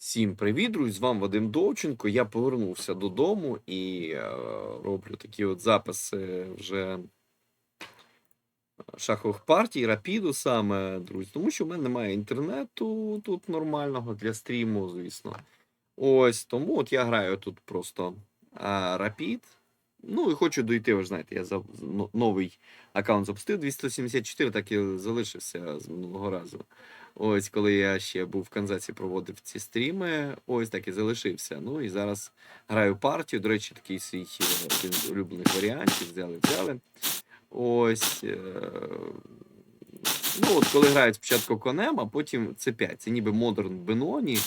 Всім привіт, друзі! З вами Вадим Довченко. Я повернувся додому і е, роблю такі от записи вже шахових партій, рапіду саме, друзі. Тому що в мене немає інтернету тут нормального для стріму, звісно. Ось тому от я граю тут просто а, рапід. Ну і хочу дойти, ви ж знаєте, я за новий аккаунт запустив 274, так і залишився з минулого разу. Ось коли я ще був в Канзасі, проводив ці стріми, ось так і залишився. Ну і зараз граю партію. До речі, такий свій один з улюблених варіантів. Взяли, взяли. Ось. е, Ну, от коли грають спочатку конем, а потім c5. Це ніби модерн Беноні.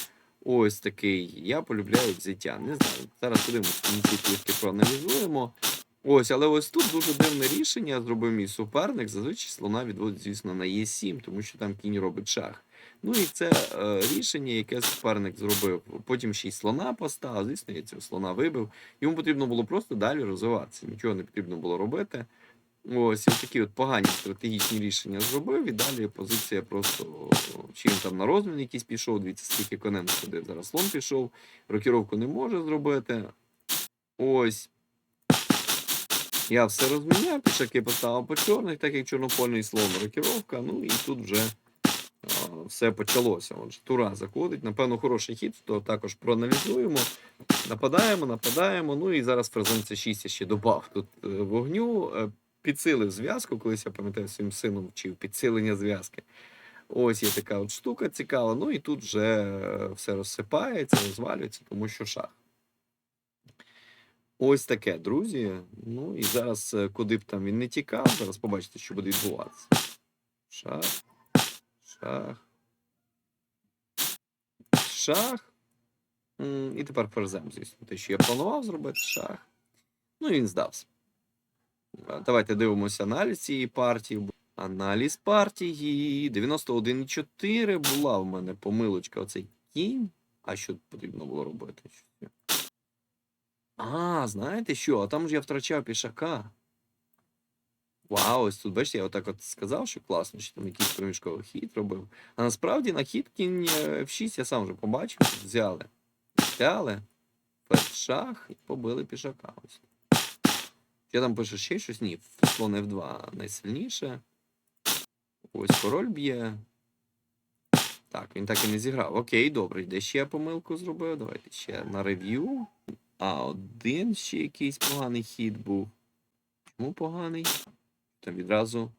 Ось такий. Я полюбляю взяття. Не знаю. Зараз подивимося, в кінці трішки проаналізуємо. Ось, але ось тут дуже дивне рішення зробив мій суперник. Зазвичай слона відводить, звісно, на Е7, тому що там кінь робить шах. Ну і це е, рішення, яке суперник зробив. Потім ще й слона поставив. Звісно, я цього слона вибив. Йому потрібно було просто далі розвиватися. Нічого не потрібно було робити. Ось і такі от погані стратегічні рішення зробив, і далі позиція просто о, чи він там на розмін якийсь пішов, дивіться, скільки конем сходив. Зараз слон пішов, рокіровку не може зробити. Ось. Я все розміняв, пішаки поставив по чорних, так як чорнопольний слон рокіровка. Ну і тут вже а, все почалося. Отже, тура заходить. Напевно, хороший хід, то також проаналізуємо. Нападаємо, нападаємо. Ну і зараз ферзем C6 я ще додав тут е, вогню. Е, Підсилив зв'язку, колись я пам'ятаю, своїм сином вчив підсилення зв'язки. Ось є така от штука цікава. Ну і тут вже е, все розсипається, розвалюється, тому що шах. Ось таке, друзі. Ну і зараз, е, куди б там він не тікав, зараз побачите, що буде відбуватися. Шах. Шах. Шах. І тепер ферзем, звісно. Те, що я планував зробити, шах. Ну і він здався. Давайте дивимося аналіз цієї партії. Аналіз партії. 91,4 була в мене помилочка. Оцей кінь. А що потрібно було робити? А, знаєте що? А там ж я втрачав пішака. Вау, ось тут, бачите, я отак от сказав, що класно, що там якийсь проміжковий хід робив. А насправді на хід кінь е, F6 я сам вже побачив, взяли. Взяли. Шах і побили пішака. Ось. Я там пишу ще щось? Ні, слон F2 найсильніше. Ось король б'є. Так, він так і не зіграв. Окей, добре, де ще я помилку зробив? Давайте ще на рев'ю. А, один ще якийсь поганий хід був. Чому поганий? Там відразу.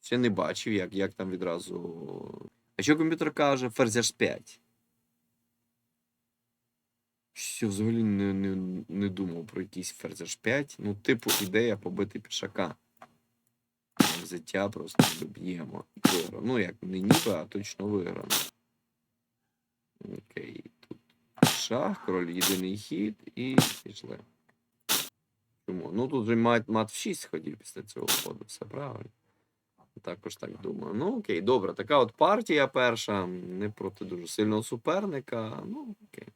Ще не бачив, як, як там відразу. А що комп'ютер каже? Ферзь H5. Що взагалі не, не, не думав про якийсь ферзь H5. Ну, типу, ідея побити пішака. Взяття просто доб'ємо. Ну, як не ніби, а точно виграно. Окей, тут шах, король єдиний хід і пішли. Чому? Ну тут вже мат, мат в 6 ходів після цього ходу, все правильно. Також так думаю. Ну, окей, добре, така от партія перша, не проти дуже сильного суперника. Ну, окей.